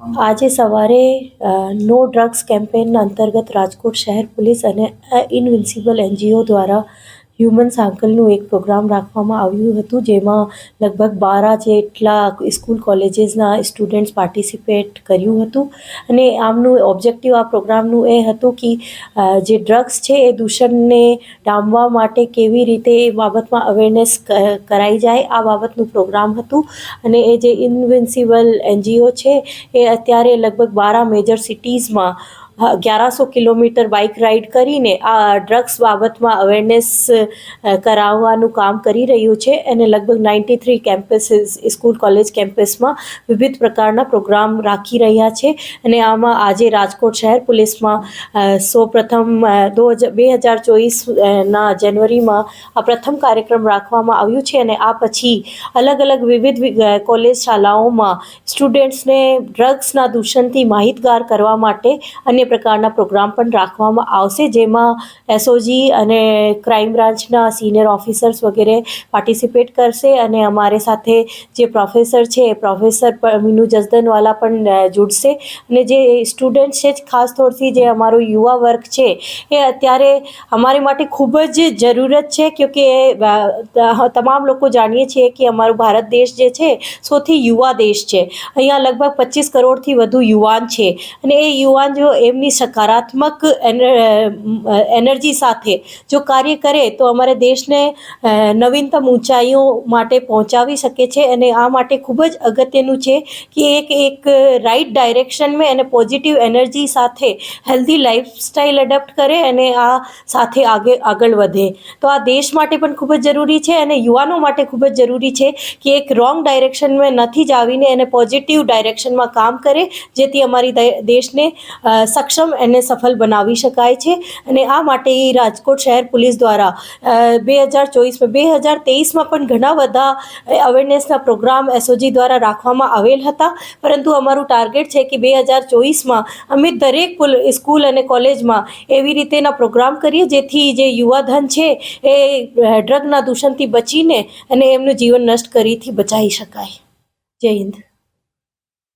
આજે સવારે નો ડ્રગ્સ કેમ્પેનના અંતર્ગત રાજકોટ શહેર પોલીસ અને ઇનવિન્સિબલ એનજીઓ દ્વારા હ્યુમન સાંકલનું એક પ્રોગ્રામ રાખવામાં આવ્યું હતું, જેમાં લગભગ બારા જેટલા સ્કૂલ કોલેજીસના સ્ટુડન્ટ્સ પાર્ટિસિપેટ કર્યું હતું. અને આમનું ઓબ્જેક્ટિવ આ પ્રોગ્રામનું એ હતું કે જે ડ્રગ્સ છે એ દૂષણને ડામવા માટે કેવી રીતે એ બાબતમાં અવેરનેસ કરાઈ જાય, આ બાબતનું પ્રોગ્રામ હતું. અને એ જે ઇન્વિન્સિબલ એનજીઓ છે, એ અત્યારે લગભગ બારા મેજર સિટીઝમાં અગિયારસો કિલોમીટર બાઇક રાઇડ કરીને આ ડ્રગ્સ બાબતમાં અવેરનેસ કરાવવાનું કામ કરી રહ્યું છે અને લગભગ ninety three campuses school college કેમ્પસમાં વિવિધ પ્રકારના પ્રોગ્રામ રાખી રહ્યા છે અને આમાં આજે રાજકોટ શહેર પોલીસમાં સૌ પ્રથમ દો બે હજાર ચોવીસના જાન્યુઆરીમાં આ પ્રથમ કાર્યક્રમ રાખવામાં આવ્યું છે અને આ પછી અલગ અલગ વિવિધ કોલેજ શાળાઓમાં સ્ટુડન્ટ્સને ડ્રગ્સના દૂષણથી માહિતગાર કરવા માટે પ્રકારના પ્રોગ્રામ પણ રાખવામાં આવશે, જેમાં એસઓજી અને ક્રાઇમ બ્રાન્ચના સિનિયર ઓફિસર્સ વગેરે પાર્ટિસિપેટ કરશે અને અમારે સાથે જે પ્રોફેસર છે, એ પ્રોફેસર મીનુ જસદનવાલા પણ જોડશે. અને જે સ્ટુડન્ટ છે, ખાસ તોરથી જે અમારો યુવા વર્ગ છે, એ અત્યારે અમારી માટે ખૂબ જ જરૂરત છે, ક્યોંકि એ તમામ લોકો જાણીએ છીએ કે અમારો ભારત દેશ જે છે, સૌથી યુવા દેશ છે. અહીંયા લગભગ પચીસ કરોડથી વધુ યુવાન છે. અને એ યુવાન જો એમની સકારાત્મક એનર્જી સાથે જો કાર્ય કરે તો અમારે દેશને નવીનતમ ઊંચાઈઓ માટે પહોંચાવી શકે છે અને આ માટે ખૂબ જ અગત્યનું છે કે એક એક રાઈટ ડાયરેક્શનમાં અને પોઝિટિવ એનર્જી સાથે હેલ્ધી લાઈફસ્ટાઈલ એડપ્ટ કરે અને આ સાથે આગે આગળ વધે. તો આ દેશ માટે પણ ખૂબ જ જરૂરી છે અને યુવાનો માટે ખૂબ જ જરૂરી છે કે એક રોંગ ડાયરેક્શનમાં નથી જ આવીને એને પોઝિટિવ ડાયરેક્શનમાં કામ કરે જેથી અમારી દેશને અ, સક્ષમ અને સફળ બનાવી શકાય છે અને આ માટે રાજકોટ શહેર પોલીસ દ્વારા બે હજાર ચોવીસમાં, બે હજાર તેવીસમાં પણ ઘણા બધા અવેરનેસના પ્રોગ્રામ એસઓજી દ્વારા રાખવામાં આવેલ હતા. પરંતુ અમારું ટાર્ગેટ છે કે બે હજાર ચોવીસમાં અમે દરેક સ્કૂલ અને કોલેજમાં એવી રીતેના પ્રોગ્રામ કરીએ, જેથી જે યુવાધન છે એ ડ્રગના દૂષણથી બચીને અને એમનું જીવન નષ્ટ કરીથી બચાવી શકાય. જય હિન્દ.